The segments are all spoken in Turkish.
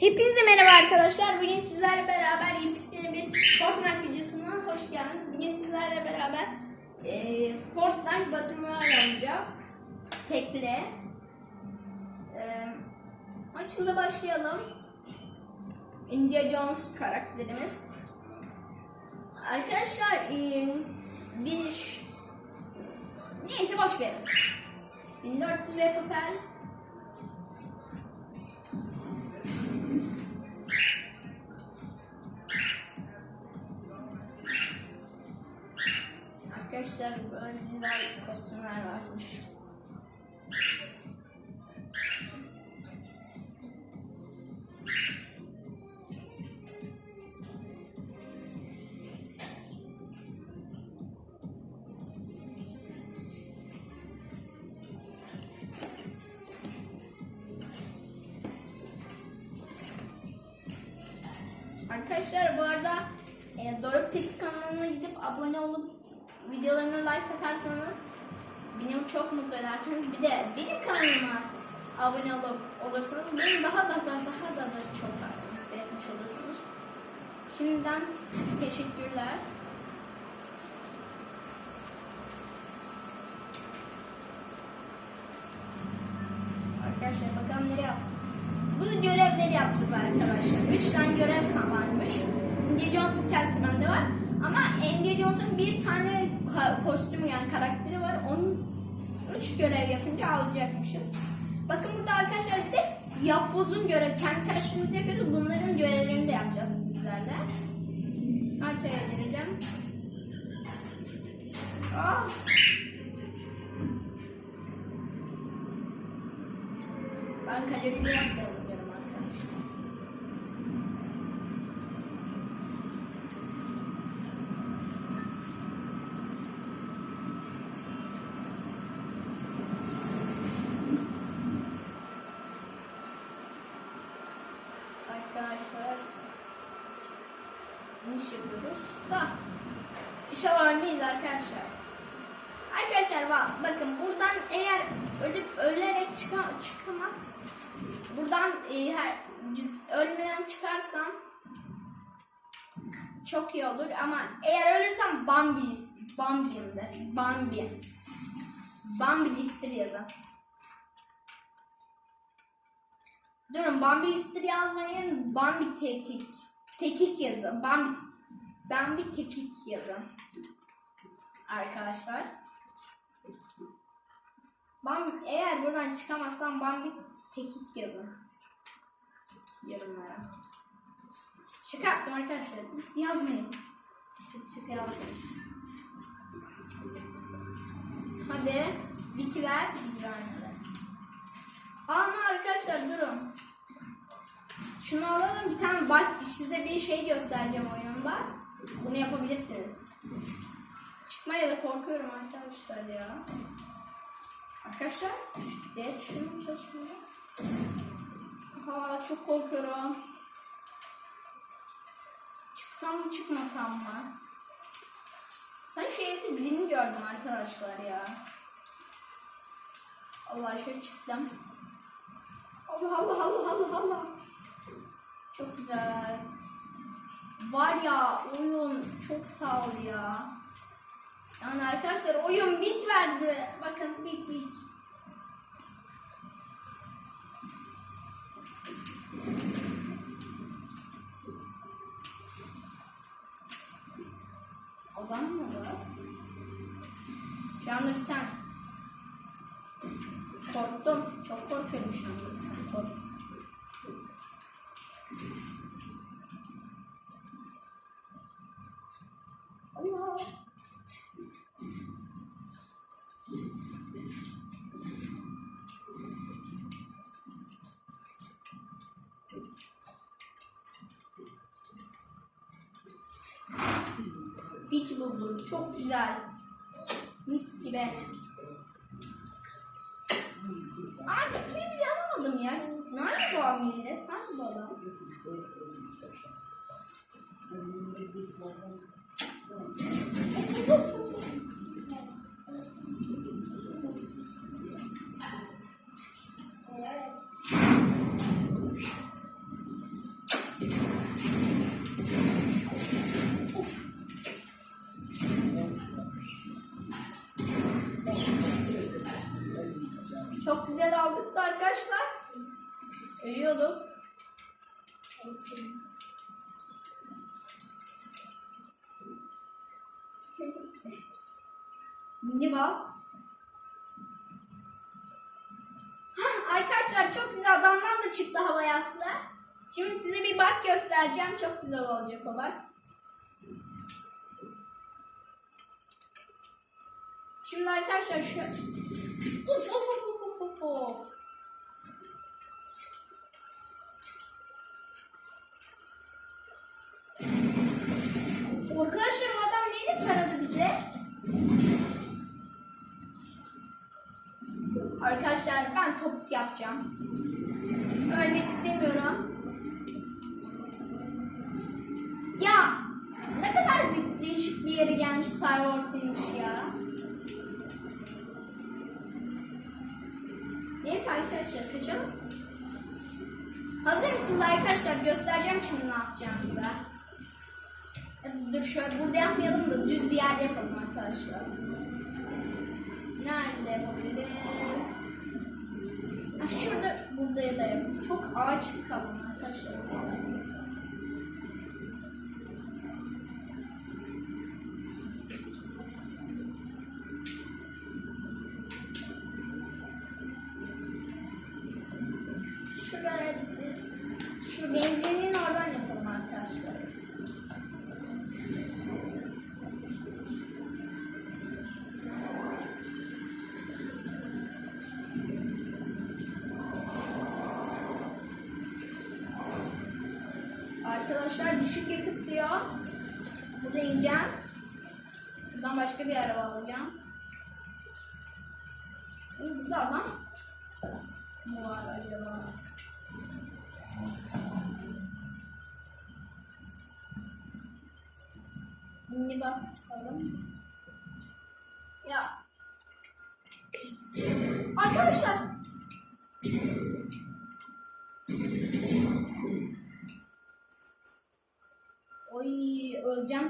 Hepinize merhaba arkadaşlar. Bugün sizlerle beraber yepyeni bir Fortnite videosuna hoş geldiniz. Bugün sizlerle beraber e, Fortnite Royale oynayacağız. Tekle. E, açılda başlayalım. India Jones karakterimiz. Arkadaşlar e, bir neyse boş verin. 1400 ve. Arkadaşlar bu arada e, Doruk Tetik kanalına gidip abone olup videolarına like atarsanız beni çok mutlu edersiniz. Bir de benim kanalıma abone olup olursanız beni daha da daha, daha da, da çok mutlu etmiş olursunuz. Şimdiden teşekkürler. Arkadaşlar bakalım nereye Bu görevleri yapacağız arkadaşlar. Üç tane görev kan- India Jones'un kendisi var. Ama India Jones'un bir tane kostümü yani karakteri var. Onun üç görev yapınca alacakmışız. Bakın burada arkadaşlar bir de yapbozun görev. Kendi karakterimizi yapıyoruz. Bunların görevlerini de yapacağız sizlerle. Haritaya gireceğim. Aa, ben kalorili yapmıyorum canım arkadaşlar. Arkadaşlar iş yapıyoruz da inşallah ölmeyiz arkadaşlar. Arkadaşlar bak, bakın buradan eğer ölüp ölerek çıka, çıkamaz. Buradan e, her cüz- ölmeden çıkarsam çok iyi olur ama eğer ölürsem Bambi Bambi'yim de. Bambi. Bambi listir yazın. Durun Bambi listir yazmayın. Bambi tekik. Tekik yazın. Bambi Bambi tekik yazın. Arkadaşlar. Bambi, eğer buradan çıkamazsam Bambi tekik yazın. Yorumlara. Şaka yaptım arkadaşlar. Yazmayın. Şaka, yazmayın. Hadi. Biki ver. Ama arkadaşlar durun. Şunu alalım bir tane bak size bir şey göstereceğim oyunda. Bunu yapabilirsiniz. Çıkmaya da korkuyorum arkadaşlar ya. Arkadaşlar D tuşunun çalışmıyor. Aha çok korkuyorum. Çıksam mı çıkmasam mı? Sen şu evde birini gördüm arkadaşlar ya. Allah şöyle çıktım. Allah Allah Allah Allah Allah. Çok güzel. Var ya oyun çok sağ ol ya. Yani arkadaşlar oyun bit verdi. Bakın bit bit. Bit buldum. Çok güzel. Mis gibi. Abi kimi bile alamadım ya. Nerede bu millet? Nerede bu adam? Çok güzel adamlar da çıktı havaya aslında. Şimdi size bir bak göstereceğim. Çok güzel olacak o bak. Şimdi arkadaşlar şu... Uf uf uf uf uf uf. Arkadaşlar ben topuk yapacağım. Ölmek istemiyorum. Ya ne kadar bir değişik bir yere gelmiş Star Wars'ıymış ya. Neyse arkadaşlar kaçalım. Hazır mısınız arkadaşlar? Göstereceğim şimdi ne yapacağımızı. Hadi Dur şöyle burada yapmayalım da düz bir yerde yapalım arkadaşlar. Nerede yapabiliriz? Yapalım. Çok ağaçlık alalım arkadaşlar. Şuraya şu benzinliğin oradan yapalım arkadaşlar. Arkadaşlar düşük yakıt diyor. Burada ineceğim. Buradan başka bir araba alacağım. Burada adam mı var acaba? Mini basalım. Ya. Arkadaşlar.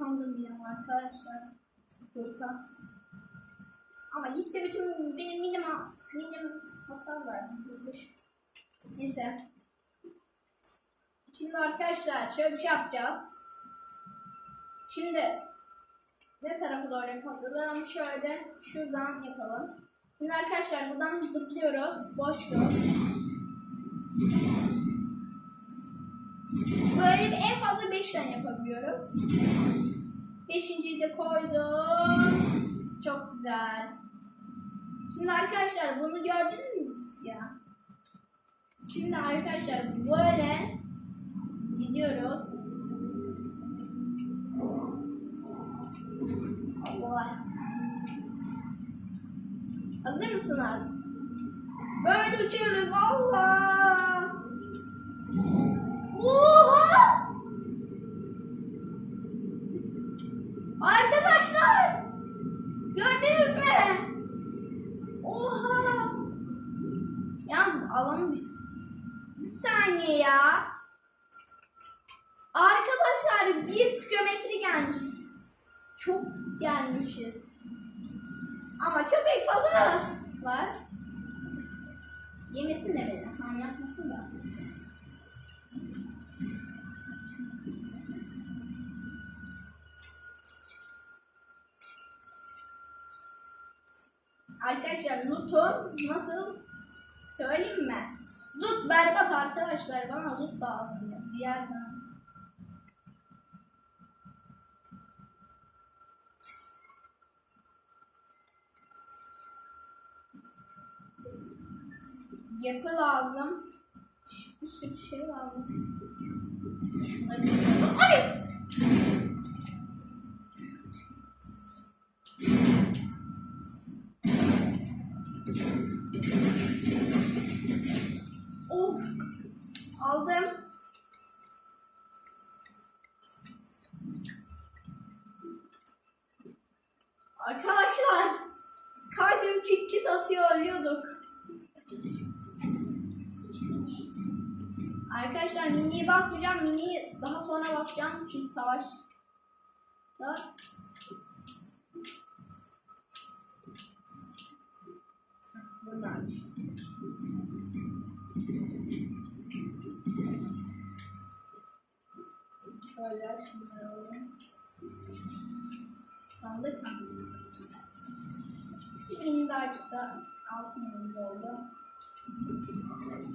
Sandım ya arkadaşlar. Kurtar. Ama gitti bütün benim minim, minim hasar verdi. Neyse. Şimdi arkadaşlar şöyle bir şey yapacağız. Şimdi ne tarafa doğru yapalım? Şöyle şuradan yapalım. Şimdi arkadaşlar buradan zıplıyoruz. Boşluk. Böyle bir en fazla 5 tane yapabiliyoruz. Beşinciyi de koydum. Çok güzel. Şimdi arkadaşlar bunu gördünüz ya. Şimdi arkadaşlar böyle gidiyoruz. Allah. Hazır mısınız? Böyle uçuyoruz. Allah. Arkadaşlar! Gördünüz mü? Oha! Yalnız alanı bir, saniye ya. Arkadaşlar bir kilometre gelmişiz. Çok gelmişiz. Ama köpek balığı var. Yemesin de beni. Tam yapmasın da. Arkadaşlar loot'um nasıl söyleyeyim mi? Loot berbat arkadaşlar. Bana loot lazım ya. Bir yerden. Yapı lazım. Bir sürü şey lazım. Şunları... Ay! Arkadaşlar kalbim küt küt atıyor ölüyorduk. Arkadaşlar miniyi basmayacağım. Miniyi daha sonra basacağım. Çünkü savaş da Buradaymış. Şöyle şunları alayım. Sandık mı? Minnacık da altınımız oldu.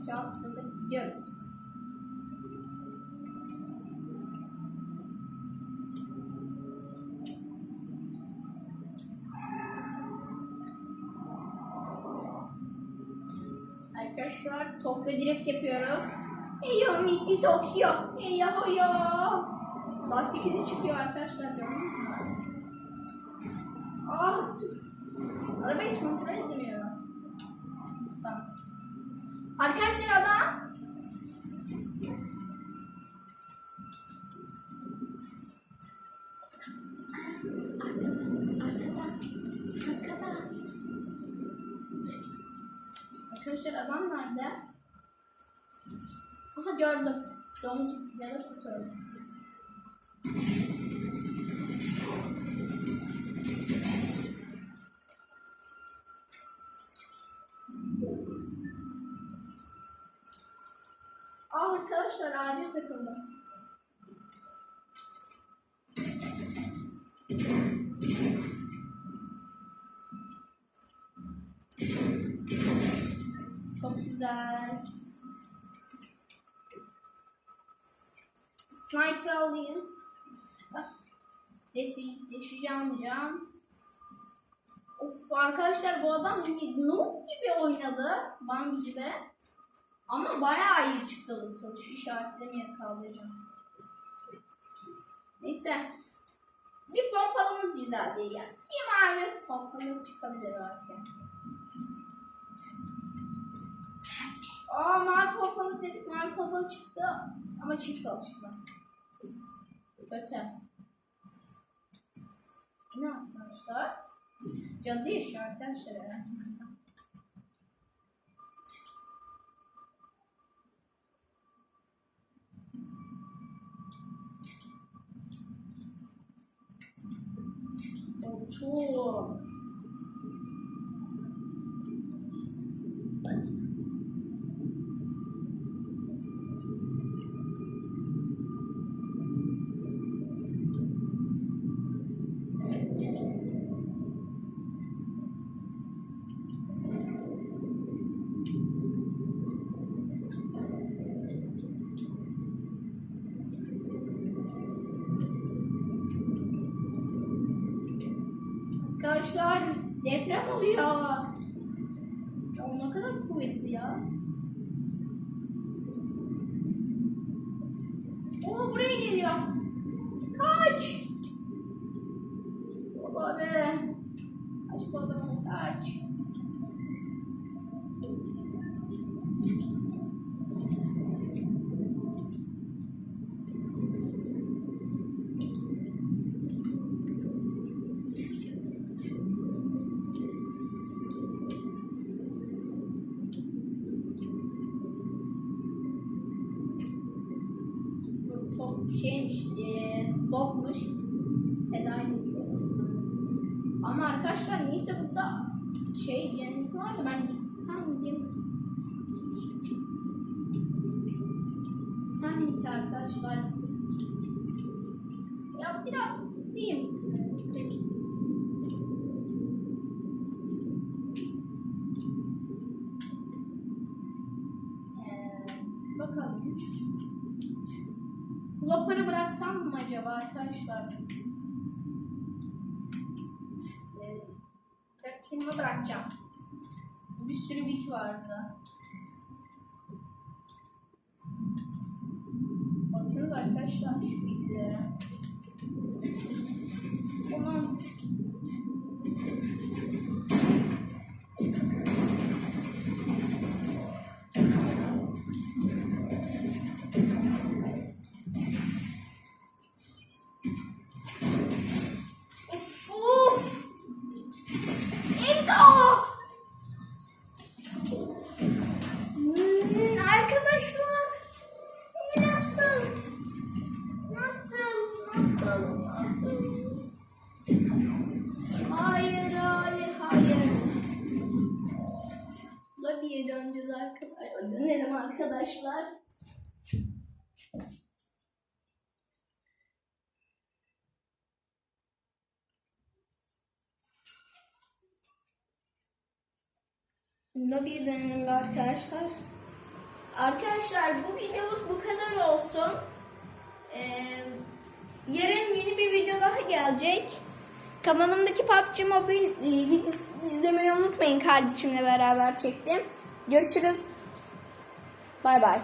Çalkladık gidiyoruz. Arkadaşlar Tokyo Drift yapıyoruz. Heyo Missy Tokyo. Heyo hoyo. Lastik izi çıkıyor arkadaşlar gördünüz mü? Ah dur. Arabayı kontrol edemiyorum. Tamam. Arkadaşlar adam. Arkadaşlar adam nerede? Aha gördüm. Domuz ya da kurtardım. Güzel. Sniper alayım. Bak. Deşi, deşeceğim cam. Of arkadaşlar bu adam noob gibi oynadı. Bambi gibi. Ama bayağı iyi çıktı bu tuş. İşaretlemeye kaldıracağım. Neyse. Bir pompalımız güzel değil yani. Bir mavi pompalı çıkabilir belki. Aa mavi pompalı dedik. Mavi pompalı çıktı. Ama çift alıştı. Kötü. Ne arkadaşlar? Cadı yaşıyor arkadaşlar herhalde. Otur. Top şeymiş, e, bokmuş. Feda ediyor. Ama arkadaşlar neyse burada şey cennet var da ben gitsem mi diyeyim. Sen git arkadaşlar. Ya biraz gideyim. Flopper'ı bıraksam mı acaba arkadaşlar? Ee, bırakayım mı bırakacağım. Bir sürü bit vardı. Baksanız arkadaşlar şu bitlere. Tamam. Lobiye dönelim arkadaşlar. Arkadaşlar bu videoluk bu kadar olsun. Ee, yarın yeni bir video daha gelecek. Kanalımdaki PUBG Mobile e, videosunu izlemeyi unutmayın kardeşimle beraber çektim. Görüşürüz. Bay bay.